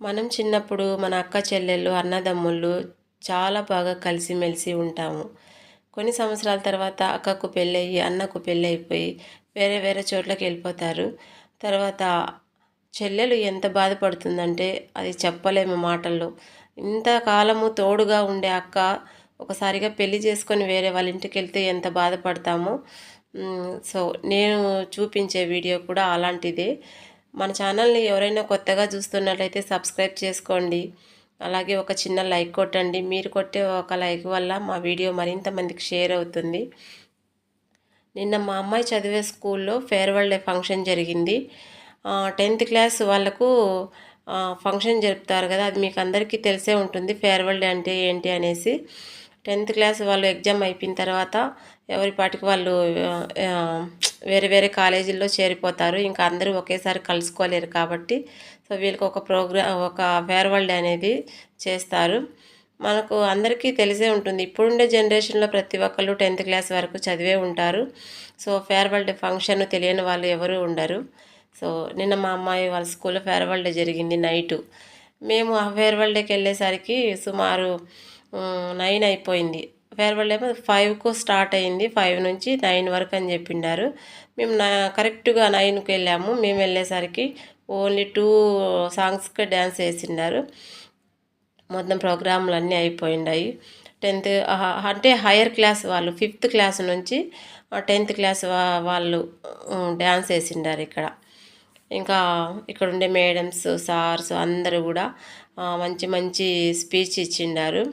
మనం చిన్నప్పుడు మన అక్క చెల్లెళ్ళు అన్నదమ్ముళ్ళు చాలా బాగా కలిసిమెలిసి ఉంటాము. కొన్ని సంవత్సరాల తర్వాత అక్కకు పెళ్ళయ్యి అన్నకు పెళ్ళయిపోయి వేరే వేరే చోట్లకి వెళ్ళిపోతారు. తర్వాత చెల్లెలు ఎంత బాధపడుతుందంటే అది చెప్పలేము మాటల్లో. ఇంతకాలము తోడుగా ఉండే అక్క ఒకసారిగా పెళ్ళి చేసుకొని వేరే వాళ్ళ ఇంటికి వెళ్తే ఎంత బాధపడతామో సో నేను చూపించే వీడియో కూడా అలాంటిదే. మన ఛానల్ని ఎవరైనా కొత్తగా చూస్తున్నట్లయితే సబ్స్క్రైబ్ చేసుకోండి. అలాగే ఒక చిన్న లైక్ కొట్టండి. మీరు కొట్టే ఒక లైక్ వల్ల మా వీడియో మరింత మందికి షేర్ అవుతుంది. నిన్న మా అమ్మాయి చదివే స్కూల్లో ఫేర్వెల్ డే ఫంక్షన్ జరిగింది. టెన్త్ క్లాస్ వాళ్ళకు ఫంక్షన్ జరుపుతారు కదా అది మీకు అందరికీ తెలిసే ఉంటుంది. ఫేర్వెల్ డే అంటే ఏంటి అనేసి. టెన్త్ క్లాస్ వాళ్ళు ఎగ్జామ్ అయిపోయిన తర్వాత ఎవరి పాటికి వాళ్ళు వేరే వేరే కాలేజీల్లో చేరిపోతారు. ఇంకా అందరూ ఒకేసారి కలుసుకోలేరు కాబట్టి. సో వీళ్ళకి ఒక ప్రోగ్రామ్ ఒక ఫేర్వెల్ డే అనేది చేస్తారు. మనకు అందరికీ తెలిసే ఉంటుంది. ఇప్పుడుండే జనరేషన్లో ప్రతి ఒక్కళ్ళు టెన్త్ క్లాస్ వరకు చదివే ఉంటారు. సో ఫేర్వెల్ డే ఫంక్షన్ తెలియని వాళ్ళు ఎవరు ఉండరు. సో నిన్న మా అమ్మాయి వాళ్ళ స్కూల్లో ఫేర్వెల్ డే జరిగింది నైటు. మేము ఆ ఫేర్వెల్ డేకి వెళ్ళేసరికి సుమారు నైన్ అయిపోయింది. ఫేర్వెల్ ఏమో ఫైవ్కు స్టార్ట్ అయింది. ఫైవ్ నుంచి నైన్ వరకు అని చెప్పిండారు. మేము నా కరెక్ట్గా నైన్కి వెళ్ళాము. మేము వెళ్ళేసరికి ఓన్లీ టూ సాంగ్స్కి డ్యాన్స్ వేసిండారు. మొత్తం ప్రోగ్రాంలు అన్నీ అయిపోయిండాయి. టెన్త్ అంటే హయర్ క్లాస్ వాళ్ళు ఫిఫ్త్ క్లాస్ నుంచి టెన్త్ క్లాస్ వాళ్ళు డ్యాన్స్ వేసిండారు ఇక్కడ. ఇంకా ఇక్కడ ఉండే మేడమ్స్ సార్స్ అందరూ కూడా మంచి మంచి స్పీచ్ ఇచ్చిండారు.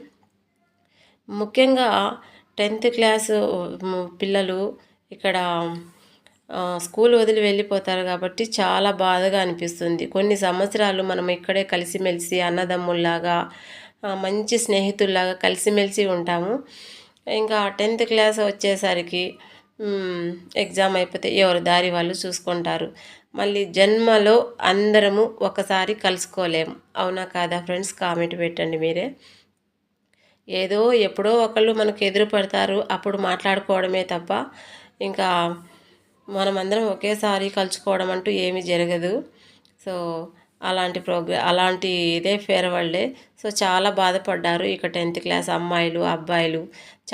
ముఖ్యంగా టెన్త్ క్లాసు పిల్లలు ఇక్కడ స్కూల్ వదిలి వెళ్ళిపోతారు కాబట్టి చాలా బాధగా అనిపిస్తుంది. కొన్ని సంవత్సరాలు మనం ఇక్కడే కలిసిమెలిసి అన్నదమ్ముల్లాగా మంచి స్నేహితుల్లాగా కలిసిమెలిసి ఉంటాము. ఇంకా టెన్త్ క్లాస్ వచ్చేసరికి ఎగ్జామ్ అయిపోతే ఎవరి దారి వాళ్ళు చూసుకుంటారు. మళ్ళీ జన్మలో అందరము ఒకసారి కలుసుకోలేము అవునా కాదా ఫ్రెండ్స్? కామెంట్ పెట్టండి మీరే. ఏదో ఎప్పుడో ఒకళ్ళు మనకు ఎదురు పడతారు అప్పుడు మాట్లాడుకోవడమే తప్ప ఇంకా మనమందరం ఒకేసారి కలుసుకోవడం అంటూ ఏమీ జరగదు. సో అలాంటి ప్రోగ్రా అలాంటి ఇదే ఫేర్వెల్ డే. సో చాలా బాధపడ్డారు ఇక టెన్త్ క్లాస్ అమ్మాయిలు అబ్బాయిలు.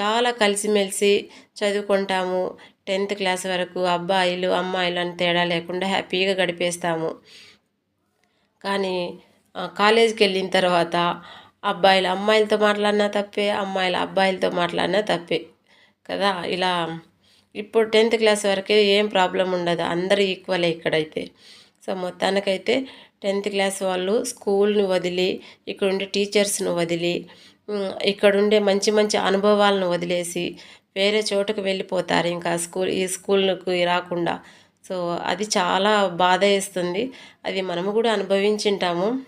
చాలా కలిసిమెలిసి చదువుకుంటాము. టెన్త్ క్లాస్ వరకు అబ్బాయిలు అమ్మాయిలు అని తేడా లేకుండా హ్యాపీగా గడిపేస్తాము. కానీ కాలేజీకి వెళ్ళిన తర్వాత అబ్బాయిలు అమ్మాయిలతో మాట్లాడినా తప్పే అమ్మాయిలు అబ్బాయిలతో మాట్లాడినా తప్పే. కదా? ఇలా ఇప్పుడు టెన్త్ క్లాస్ వరకే ఏం ప్రాబ్లం ఉండదు. అందరూ ఈక్వలే ఇక్కడైతే. సో మొత్తానికైతే టెన్త్ క్లాస్ వాళ్ళు స్కూల్ని వదిలి ఇక్కడుండే టీచర్స్ను వదిలి ఇక్కడుండే మంచి మంచి అనుభవాలను వదిలేసి వేరే చోటుకు వెళ్ళిపోతారు. ఇంకా స్కూల్ ఈ స్కూల్కు రాకుండా. సో అది చాలా బాధ వేస్తుంది. అది మనము కూడా అనుభవించింటాము.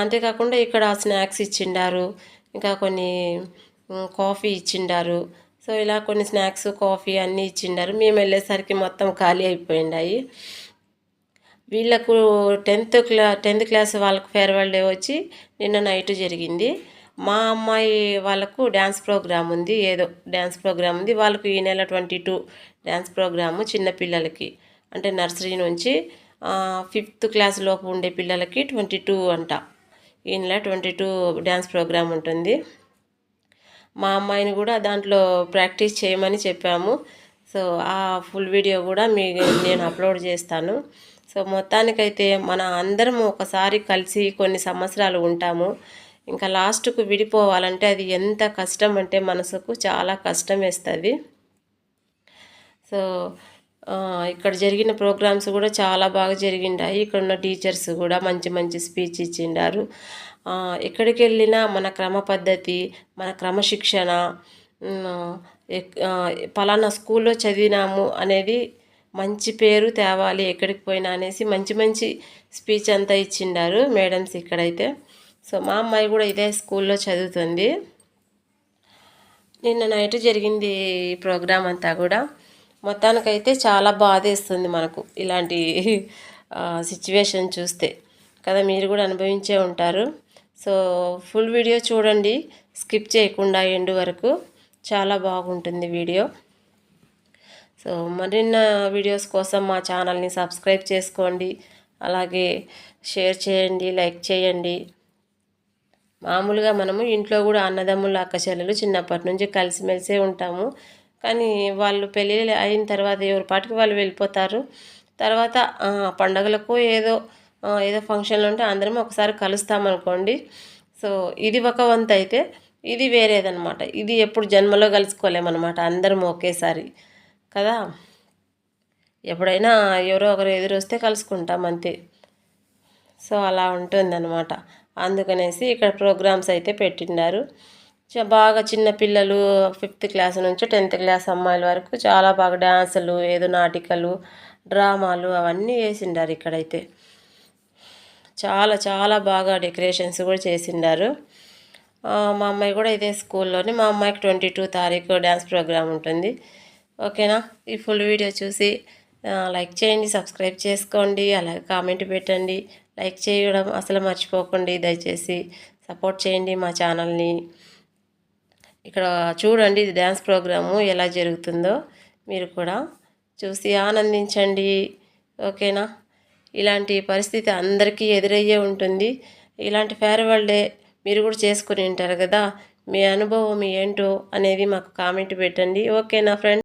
అంతేకాకుండా ఇక్కడ స్నాక్స్ ఇచ్చిండారు ఇంకా కొన్ని కాఫీ ఇచ్చిండారు. సో ఇలా కొన్ని స్నాక్స్ కాఫీ అన్నీ ఇచ్చిండారు. మేము వెళ్ళేసరికి మొత్తం ఖాళీ అయిపోయిండాయి. వీళ్ళకు టెన్త్ క్లా టెన్త్ క్లాస్ వాళ్ళకు ఫేర్వెల్ డే వచ్చి నిన్న నైట్ జరిగింది. మా అమ్మాయి వాళ్ళకు డ్యాన్స్ ప్రోగ్రామ్ ఉంది ఏదో డ్యాన్స్ ప్రోగ్రామ్ ఉంది. వాళ్ళకు ఈ నెల ట్వంటీ టూ డ్యాన్స్ ప్రోగ్రాము చిన్నపిల్లలకి అంటే నర్సరీ నుంచి ఫిఫ్త్ క్లాస్ లోపు ఉండే పిల్లలకి ట్వంటీ టూ అంట. ఈ ట్వంటీ టూ డ్యాన్స్ ప్రోగ్రామ్ ఉంటుంది. మా అమ్మాయిని కూడా దాంట్లో ప్రాక్టీస్ చేయమని చెప్పాము. సో ఆ ఫుల్ వీడియో కూడా మీ నేను అప్లోడ్ చేస్తాను. సో మొత్తానికైతే మన అందరం ఒకసారి కలిసి కొన్ని సంవత్సరాలు ఉంటాము. ఇంకా లాస్ట్కు విడిపోవాలంటే అది ఎంత కష్టం అంటే మనసుకు చాలా కష్టం వేస్తుంది. సో ఇక్కడ జరిగిన ప్రోగ్రామ్స్ కూడా చాలా బాగా జరిగిండాయి. ఇక్కడ ఉన్న టీచర్స్ కూడా మంచి మంచి స్పీచ్ ఇచ్చిండారు. ఎక్కడికి వెళ్ళినా మన క్రమ పద్ధతి మన క్రమశిక్షణ పలానా స్కూల్లో చదివినాము అనేది మంచి పేరు తేవాలి ఎక్కడికి పోయినా అనేసి మంచి మంచి స్పీచ్ అంతా ఇచ్చిండారు మేడమ్స్ ఇక్కడైతే. సో మా అమ్మాయి కూడా ఇదే స్కూల్లో చదువుతుంది. నిన్న నైట్ జరిగింది ప్రోగ్రామ్ అంతా కూడా. మొత్తానికైతే చాలా బాధేస్తుంది మనకు ఇలాంటి సిచ్యువేషన్ చూస్తే. కదా మీరు కూడా అనుభవించే ఉంటారు. సో ఫుల్ వీడియో చూడండి. స్కిప్ చేయకుండా ఎండు వరకు. చాలా బాగుంటుంది వీడియో సో మరిన్న వీడియోస్ కోసం మా ఛానల్ని సబ్స్క్రైబ్ చేసుకోండి. అలాగే షేర్ చేయండి లైక్ చేయండి. మామూలుగా మనము ఇంట్లో కూడా అన్నదమ్ములు అక్క చెల్లెలు చిన్నప్పటి నుంచి కలిసిమెలిసే ఉంటాము. కానీ వాళ్ళు పెళ్ళి అయిన తర్వాత ఎవరి పాటికి వాళ్ళు వెళ్ళిపోతారు. తర్వాత పండగలకు ఏదో ఏదో ఫంక్షన్లు ఉంటే అందరం ఒకసారి కలుస్తామనుకోండి సో ఇది ఒక వంతు అయితే ఇది వేరేదనమాట ఇది ఎప్పుడు జన్మలో కలుసుకోలేమన్నమాట అందరం ఒకేసారి. కదా? ఎప్పుడైనా ఎవరో ఒకరు ఎదురొస్తే కలుసుకుంటాం అంతే. సో అలా ఉంటుందన్నమాట. అందుకనేసి ఇక్కడ ప్రోగ్రామ్స్ అయితే పెట్టినారు బాగా చిన్న పిల్లలు ఫిఫ్త్ క్లాస్ నుంచి టెన్త్ క్లాస్ అమ్మాయిల వరకు చాలా బాగా డ్యాన్సులు ఏదో నాటికలు డ్రామాలు అవన్నీ వేసిండారు ఇక్కడైతే. చాలా చాలా బాగా డెకరేషన్స్ కూడా చేసిండారు. మా అమ్మాయి కూడా ఇదే స్కూల్లోనే మా అమ్మాయికి ట్వంటీ టూ తారీఖు డ్యాన్స్ ప్రోగ్రామ్ ఉంటుంది. ఓకేనా? ఈ ఫుల్ వీడియో చూసి లైక్ చేయండి సబ్స్క్రైబ్ చేసుకోండి అలాగే కామెంట్ పెట్టండి. లైక్ చేయడం అసలు మర్చిపోకండి దయచేసి సపోర్ట్ చేయండి మా ఛానల్ని. ఇక్కడ చూడండి ఇది డ్యాన్స్ ప్రోగ్రాము ఎలా జరుగుతుందో. మీరు కూడా చూసి ఆనందించండి. ఓకేనా? ఇలాంటి పరిస్థితి అందరికీ ఎదురయ్యే ఉంటుంది. ఇలాంటి ఫేర్వెల్ డే మీరు కూడా చేసుకుని ఉంటారు కదా. మీ అనుభవం ఏంటో అనేది మాకు కామెంట్ పెట్టండి. ఓకేనా ఫ్రెండ్